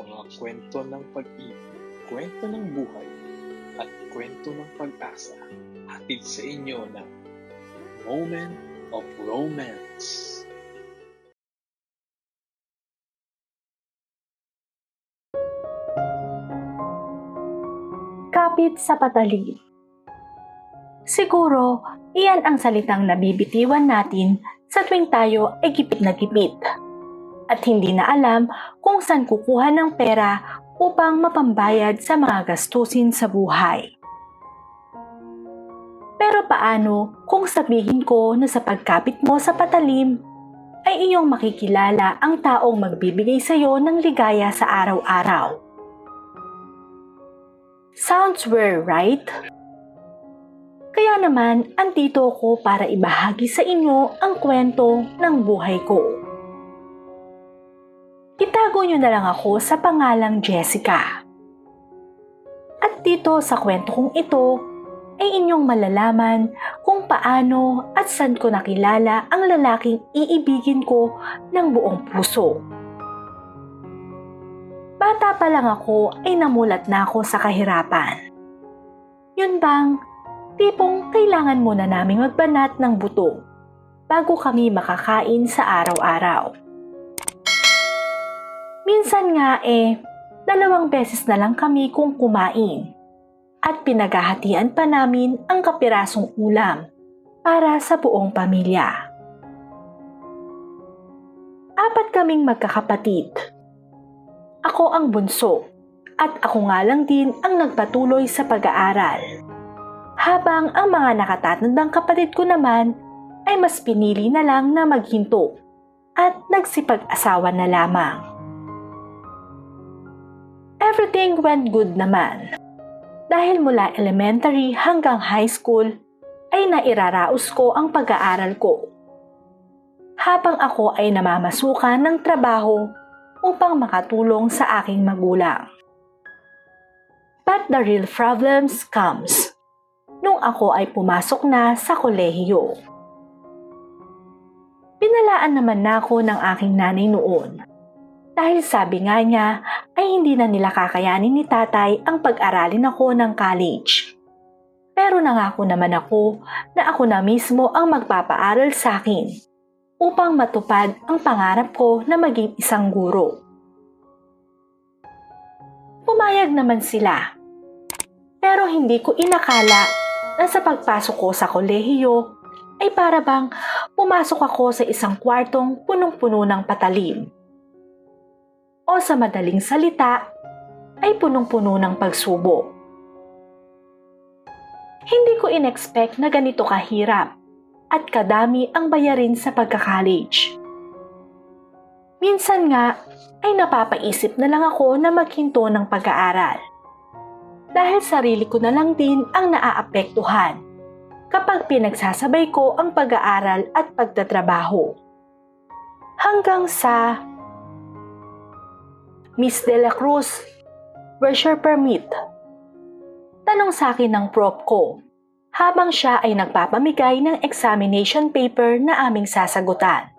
mga kwento ng pag-ibig, kwento ng buhay, at kwento ng pag-asa hatid sa inyo ng Moment of Romance. Kapit sa patalim. Siguro, iyan ang salitang nabibitiwan natin sa tuwing tayo ay gipit na gipit. At hindi na alam kung saan kukuha ng pera upang mapambayad sa mga gastusin sa buhay. Pero paano kung sabihin ko na sa pagkapit mo sa patalim ay iyong makikilala ang taong magbibigay sa iyo ng ligaya sa araw-araw? Sounds weird, right? Kaya naman, andito ako para ibahagi sa inyo ang kwento ng buhay ko. Itago nyo na lang ako sa pangalang Jessica. At dito sa kwento kong ito, ay inyong malalaman kung paano at saan ko nakilala ang lalaking iibigin ko ng buong puso. Bata pa lang ako ay namulat na ako sa kahirapan. Yun bang tipong kailangan muna naming magbanat ng buto bago kami makakain sa araw-araw. Minsan nga eh, dalawang beses na lang kami kung kumain at pinaghahatian pa namin ang kapirasong ulam para sa buong pamilya. Apat kaming magkakapatid. Ako ang bunso at ako nga lang din ang nagpatuloy sa pag-aaral. Habang ang mga nakatatandang kapatid ko naman ay mas pinili na lang na maghinto at nagsipag-asawa na lamang. Everything went good naman. Dahil mula elementary hanggang high school ay nairaraos ko ang pag-aaral ko. Habang ako ay namamasukan ng trabaho upang makatulong sa aking magulang. But the real problems comes nung ako ay pumasok na sa kolehiyo. Pinalaan naman na ako ng aking nanay noon. Dahil sabi nga niya ay hindi na nila kakayanin ni tatay ang pag-aralin ako ng college. Pero nangako naman ako na ako na mismo ang magpapaaral sa akin upang matupad ang pangarap ko na maging isang guro. Pumayag naman sila. Pero hindi ko inakala na sa pagpasok ko sa kolehiyo ay para bang pumasok ako sa isang kwartong punong-puno ng patalim. O sa madaling salita, ay punong-puno ng pagsubo. Hindi ko inexpect na ganito kahirap at kadami ang bayarin sa pagka-college. Minsan nga ay napapaisip na lang ako na maghinto ng pag-aaral. Dahil sarili ko na lang din ang naaapektuhan kapag pinagsasabay ko ang pag-aaral at pagtatrabaho. Hanggang sa Miss De La Cruz, where's your permit? Tanong sa akin ng prop ko habang siya ay nagpapamigay ng examination paper na aming sasagutan.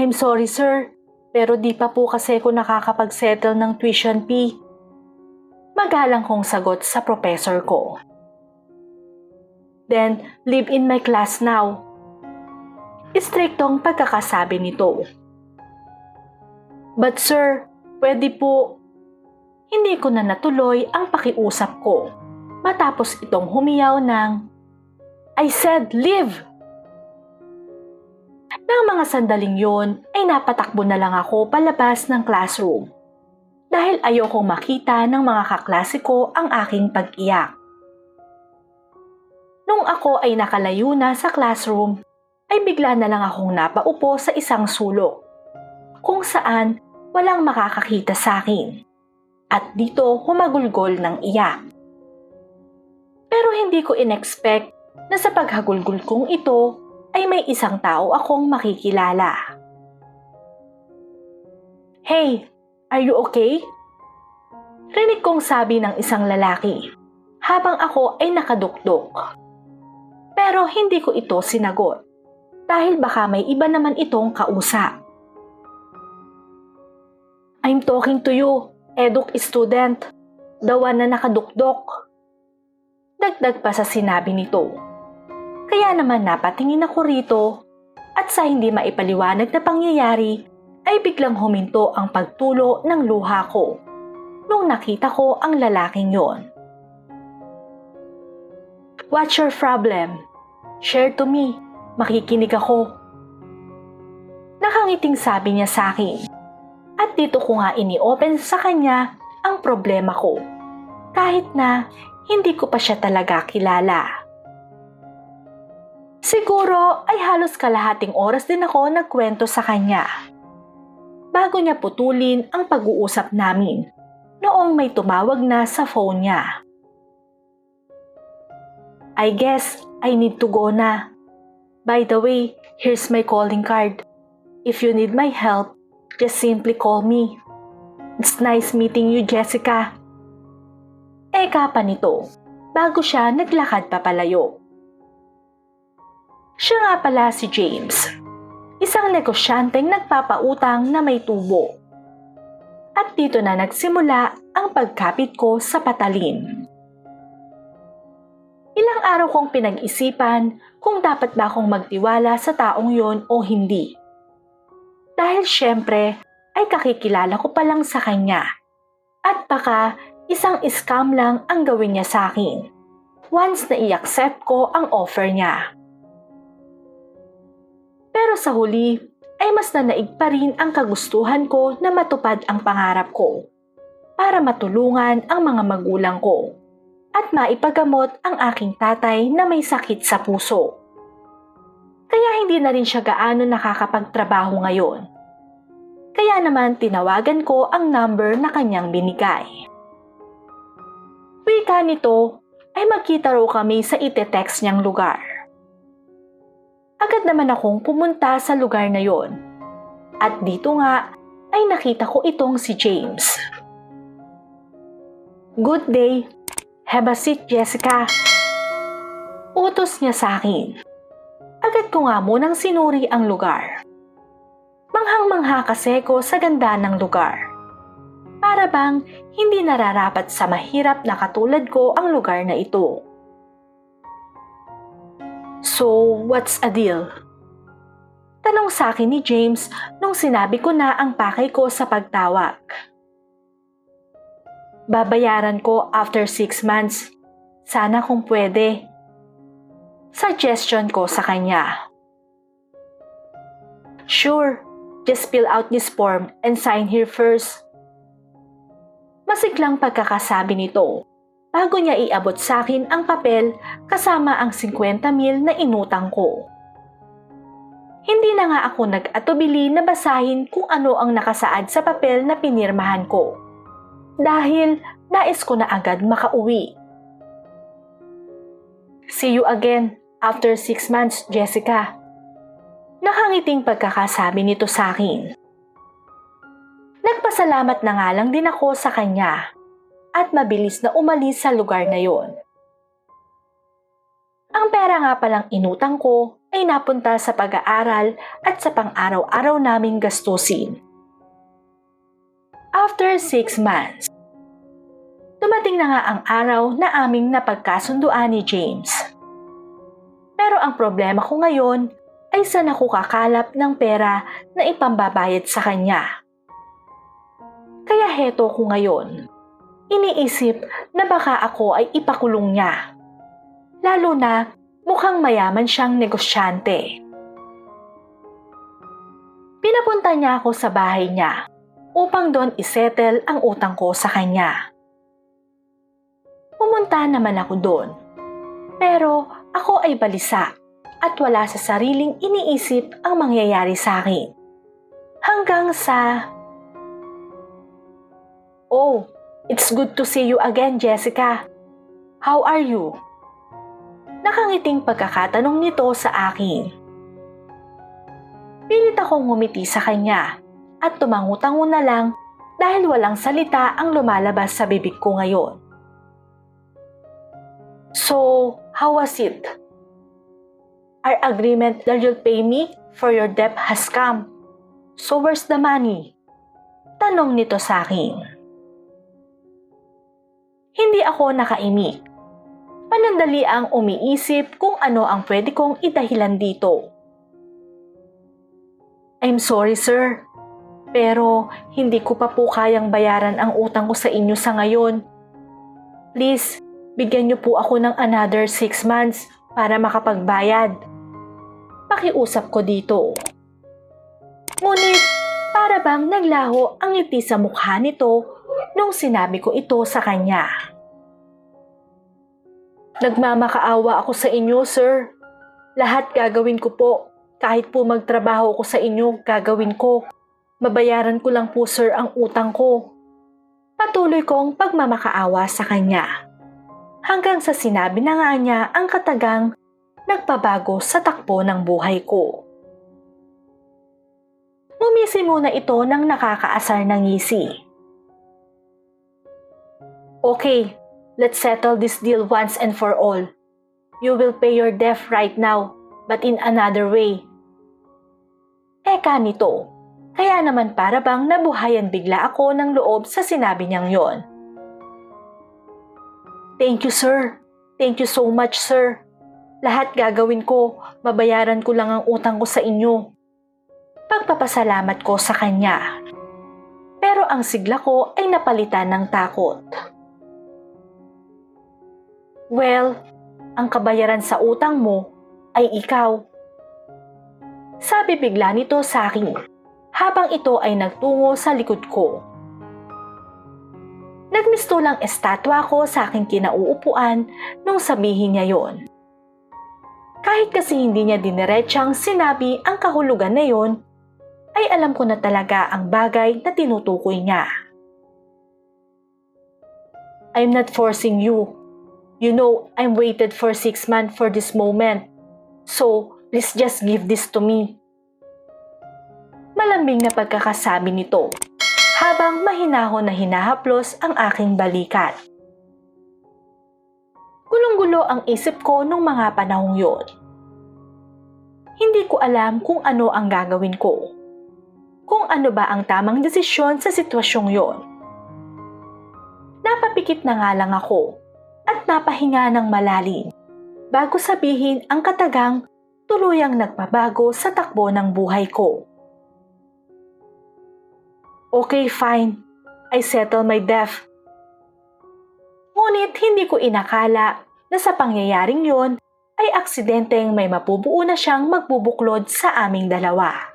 I'm sorry sir, pero di pa po kasi ako nakakapag-settle ng tuition fee. Magalang kong sagot sa professor ko. Then, live in my class now. Istriktong pagkakasabi nito. But sir, pwede po. Hindi ko na natuloy ang pakiusap ko matapos itong humiyaw ng I said live! Nang mga sandaling yon ay napatakbo na lang ako palabas ng classroom dahil ayokong makita ng mga kaklase ko ang aking pag-iyak. Nung ako ay nakalayo na sa classroom, ay bigla na lang akong napaupo sa isang sulok kung saan walang makakakita sa akin. At dito humagulgol ng iyak. Pero hindi ko inexpect na sa paghagulgol kong ito ay may isang tao akong makikilala. Hey, are you okay? Rinig kong sabi ng isang lalaki habang ako ay nakadukdok. Pero hindi ko ito sinagot dahil baka may iba naman itong kausap. I'm talking to you, eduk student. One na nakadukdok. Dagdag pa sa sinabi nito. Kaya naman napatingin ako rito at sa hindi maipaliwanag na pangyayari ay biglang huminto ang pagtulo ng luha ko nung nakita ko ang lalaking yon. What's your problem? Share to me. Makikinig ako. Nakangiting sabi niya sa akin. At dito ko nga ini-open sa kanya ang problema ko. Kahit na hindi ko pa siya talaga kilala. Siguro ay halos kalahating oras din ako nagkwento sa kanya. Bago niya putulin ang pag-uusap namin noong may tumawag na sa phone niya. I guess I need to go na. By the way, here's my calling card. If you need my help, just simply call me. It's nice meeting you, Jessica. Eka pa nito, bago siya naglakad papalayo. Siya nga pala si James, isang negosyanteng nagpapautang na may tubo. At dito na nagsimula ang pagkapit ko sa patalim. Ilang araw kong pinag-isipan kung dapat ba akong magtiwala sa taong yon o hindi. Dahil syempre ay kakikilala ko pa lang sa kanya. At baka isang scam lang ang gawin niya sa akin. Once na i-accept ko ang offer niya. Pero sa huli, ay mas nanaig pa rin ang kagustuhan ko na matupad ang pangarap ko para matulungan ang mga magulang ko at maipagamot ang aking tatay na may sakit sa puso. Kaya hindi na rin siya gaano nakakapagtrabaho ngayon. Kaya naman tinawagan ko ang number na kanyang binigay. Wika nito ay magkita raw kami sa ite-text niyang lugar. Agad naman akong pumunta sa lugar na yon. At dito nga ay nakita ko itong si James. Good day. Seat, Jessica. Utos niya sa akin. Agad ko nga munang sinuri ang lugar. Manghang-mangha kasi ko sa ganda ng lugar. Para bang hindi nararapat sa mahirap na katulad ko ang lugar na ito. So, what's a deal? Tanong sa akin ni James nung sinabi ko na ang pakay ko sa pagtawag. Babayaran ko after 6 months. Sana kung pwede. Suggestion ko sa kanya. Sure, just fill out this form and sign here first. Masiglang pagkakasabi nito bago niya iabot sa akin ang papel kasama ang 50 mil na inutang ko. Hindi na nga ako nag-atubili na basahin kung ano ang nakasaad sa papel na pinirmahan ko. Dahil nais ko na agad makauwi. See you again after 6 months, Jessica. Nakangiting pagkakasabi nito sa akin. Nagpasalamat na nga lang din ako sa kanya at mabilis na umalis sa lugar na yon. Ang pera nga palang inutang ko ay napunta sa pag-aaral at sa pang-araw-araw naming gastusin. After six months, dumating na nga ang araw na aming napagkasunduan ni James. Pero ang problema ko ngayon ay saan ako kakalap ng pera na ipambabayad sa kanya. Kaya heto ko ngayon. Iniisip na baka ako ay ipakulong niya. Lalo na mukhang mayaman siyang negosyante. Pinapunta niya ako sa bahay niya upang doon isettle ang utang ko sa kanya. Pumunta naman ako doon. Pero ako ay balisa at wala sa sariling iniisip ang mangyayari sa akin. Hanggang sa... Oh, it's good to see you again, Jessica. How are you? Nakangiting pagkakatanong nito sa akin. Pilit akong ngumiti sa kanya at tumangutango na lang dahil walang salita ang lumalabas sa bibig ko ngayon. So, how was it? Our agreement that you'll pay me for your debt has come. So where's the money? Tanong nito sa akin. Hindi ako nakaimik. Panandali ang umiisip kung ano ang pwede kong idahilan dito. I'm sorry sir, pero hindi ko pa po kayang bayaran ang utang ko sa inyo sa ngayon. Please, bigyan niyo po ako ng another 6 months para makapagbayad. Pakiusap ko dito. Ngunit, para bang naglaho ang ngiti sa mukha nito nung sinabi ko ito sa kanya. Nagmamakaawa ako sa inyo, sir. Lahat gagawin ko po. Kahit po magtrabaho ko sa inyo, gagawin ko. Mabayaran ko lang po, sir, ang utang ko. Patuloy kong pagmamakaawa sa kanya. Hanggang sa sinabi na nga niya ang katagang nagpabago sa takbo ng buhay ko. Ngumisi muna ito ng nakakaasar ng ngisi. Okay, let's settle this deal once and for all. You will pay your debt right now, but in another way. Eka nito, kaya naman para bang nabuhayan bigla ako ng loob sa sinabi niyang yon. Thank you, sir. Thank you so much, sir. Lahat gagawin ko, babayaran ko lang ang utang ko sa inyo. Pagpapasalamat ko sa kanya. Pero ang sigla ko ay napalitan ng takot. Well, ang kabayaran sa utang mo ay ikaw. Sabi bigla nito sa akin habang ito ay nagtungo sa likod ko. Nagmisto lang estatwa ko sa aking kinauupuan nung sabihin niya yon. Kahit kasi hindi niya diniretsyang sinabi ang kahulugan na yon, ay alam ko na talaga ang bagay na tinutukoy niya. I'm not forcing you. You know, I'm waited for six months for this moment. So, please just give this to me. Malambing na pagkakasabi nito habang mahinahon na hinahaplos ang aking balikat. Gulong-gulo ang isip ko nung mga panahong yon. Hindi ko alam kung ano ang gagawin ko. Kung ano ba ang tamang desisyon sa sitwasyong yon. Napapikit na nga lang ako at napahinga ng malalim bago sabihin ang katagang tuluyang nagpabago sa takbo ng buhay ko. Okay, fine. I settle my debt. Ngunit hindi ko inakala na sa pangyayaring yon ay aksidenteng may mapubuo na siyang magbubuklod sa aming dalawa.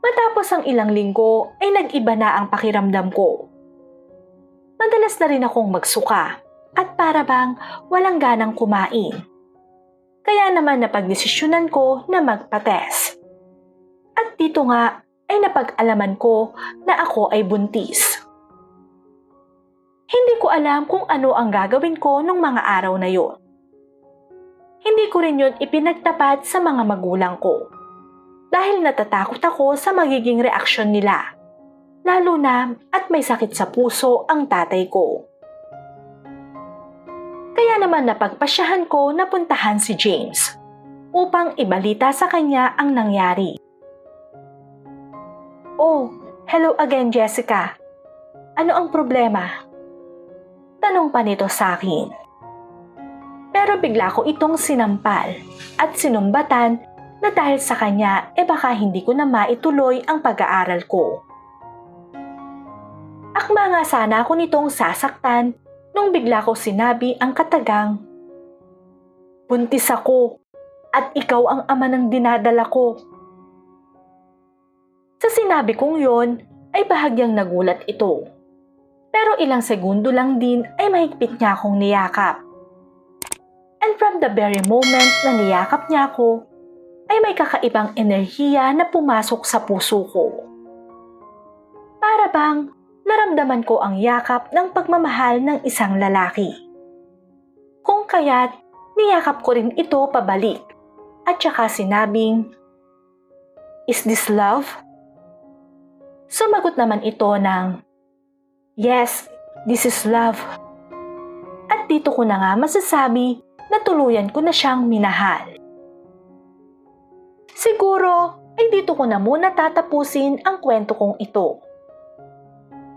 Matapos ang ilang linggo ay nag-iba na ang pakiramdam ko. Madalas na rin akong magsuka at para bang walang ganang kumain. Kaya naman napagdesisyonan ko na magpates. At dito nga ay napag-alaman ko na ako ay buntis. Hindi ko alam kung ano ang gagawin ko nung mga araw na yon. Hindi ko rin yun ipinagtapat sa mga magulang ko. Dahil natatakot ako sa magiging reaksyon nila. Lalo na at may sakit sa puso ang tatay ko. Kaya naman napagpasyahan ko na puntahan si James upang ibalita sa kanya ang nangyari. Oh, hello again Jessica. Ano ang problema? Tanong pa nito sa akin. Pero bigla ko itong sinampal at sinumbatan na dahil sa kanya e baka hindi ko na maituloy ang pag-aaral ko. Akma nga sana ako nitong sasaktan nung bigla ko sinabi ang katagang, Buntis ako at ikaw ang ama ng dinadala ko. Sa sinabi kong yon ay bahagyang nagulat ito. Pero ilang segundo lang din ay mahigpit niya akong niyakap. And from the very moment na niyakap niya ako, ay may kakaibang enerhiya na pumasok sa puso ko. Para bang naramdaman ko ang yakap ng pagmamahal ng isang lalaki. Kung kaya't niyakap ko rin ito pabalik at saka sinabing, Is this love? Sumagot naman ito ng, Yes, this is love. At dito ko na nga masasabi na tuluyan ko na siyang minahal. Siguro ay dito ko na muna tatapusin ang kwento kong ito.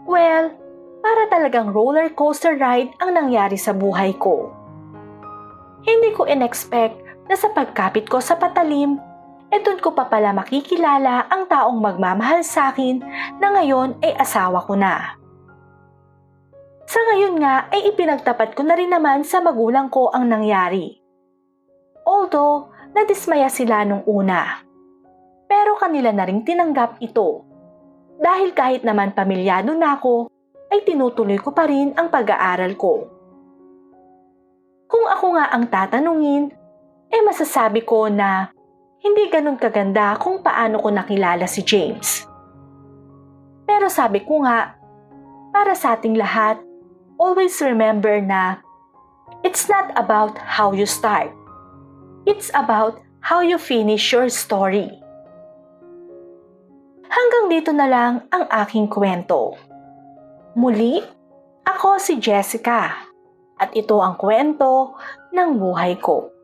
Well, para talagang roller coaster ride ang nangyari sa buhay ko. Hindi ko in-expect na sa pagkapit ko sa patalim, e doon ko pa pala makikilala ang taong magmamahal sa akin na ngayon ay asawa ko na. Sa ngayon nga ay ipinagtapat ko na rin naman sa magulang ko ang nangyari. Although, nadismaya sila nung una. Pero kanila na rin tinanggap ito. Dahil kahit naman pamilyado na ako, ay tinutuloy ko pa rin ang pag-aaral ko. Kung ako nga ang tatanungin, eh masasabi ko na hindi ganun kaganda kung paano ko nakilala si James. Pero sabi ko nga, para sa ating lahat, always remember na it's not about how you start. It's about how you finish your story. Hanggang dito na lang ang aking kwento. Muli, ako si Jessica at ito ang kwento ng buhay ko.